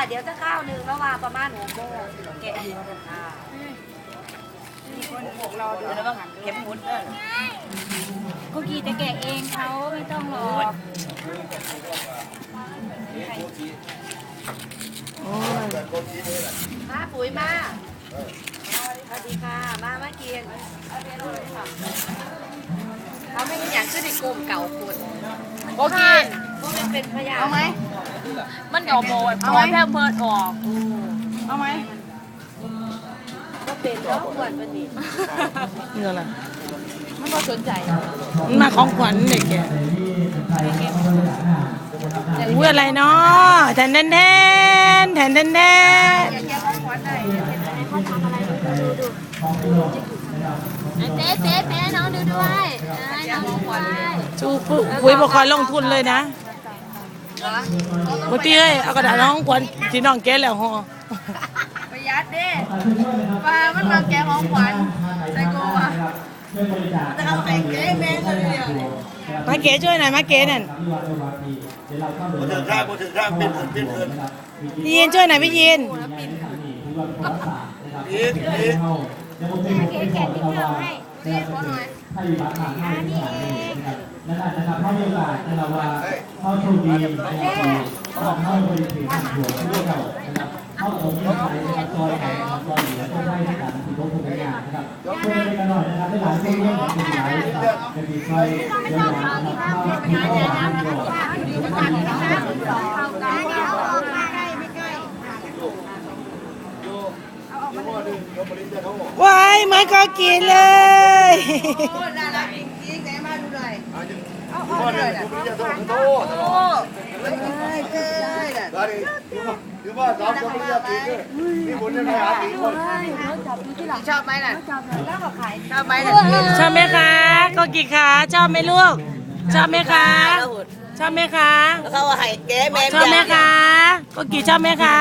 ค่ะ เดี๋ยวจะข้าวหนึ่งแล้วว่าประมาณหกโมงแกะอ่ามีคนบอกรอดูแล้วก็เข็มมุดเออคุกกี้จะแกะเองเขาไม่ต้องรอมาปุ๋ยมาสวัสดีค่ะ มามากินเขาไม่อยากขึ้นในกลุ่มเก่าคุณโอเคพวกมันเป็นพยานเอาไหม มันเอาโบดเอาไว้แพร่เพิร์ดออกเอาไหมก็เป็นเนาะอ้วนมันนี่นี่อะไรมันก็สนใจมันมาของขวัญเด็กแกอุ้ยอะไรเนาะแทนแทนแทนแทนแทนแทนเจ๊เจ๊แพ้น้องดูด้วยน้องดูด้วยจูปุ๊อุ้ยบอกคอยลงทุนเลยนะ ปกติเอ้ยเอากระดาษน้องขวัญที่น้องแกะแล้วห่อประหยัดเด้ปลามันมาแกงของขวัญใส่โกวะจะเอาใส่เก๊แม่เลยเดียวมาเก๋ช่วยหน่อยมาเก๋นั่นบ่ถึงข้างบ่ถึงข้างเป็นเงินเป็นเงินพี่ยินช่วยหน่อยพี่ยินอีกอีกเก๋แกะติ๊กเกอร์ให้เรียกเขาหน่อย อันนี้เองนะครับนะครับเข้าโอกาสนะครับว่าเข้าโชคดีนะครับเข้าเข้าบริษัทหัวด้วยเรานะครับเข้าตรงนี้ไปนะครับซอยแห่งซอยเหนือต้องได้ในการติดรถทุกอย่างนะครับช่วยกันหน่อยนะครับได้หลายช่งเรื่องของสิ่งหลายนะครับจะมีซอยยาวๆนะครับเข้าที่เข้าหาที่ก่อนอันนี้เอาออกมาใกล้ไม่กล้ว้ายเหมือนเขากินเลย โอ้น่ารักจริงๆไหนมาดูหน่อยพ่อเนี่ยคุณจะต้องโทษโอ้เฮ้ยน่ะได้ถือว่าสามคนไม่ยากปีกนี่บุญยังไหาปีกคนชอบไหมล่ะชอบไหมล่ะชอบไหมคะก็กี่ขาชอบไหมลูก ชอบไหมคะชอบไหมคะเขาให้แกแม่ชอบไหมคะก็กี่ชอบไหมคะ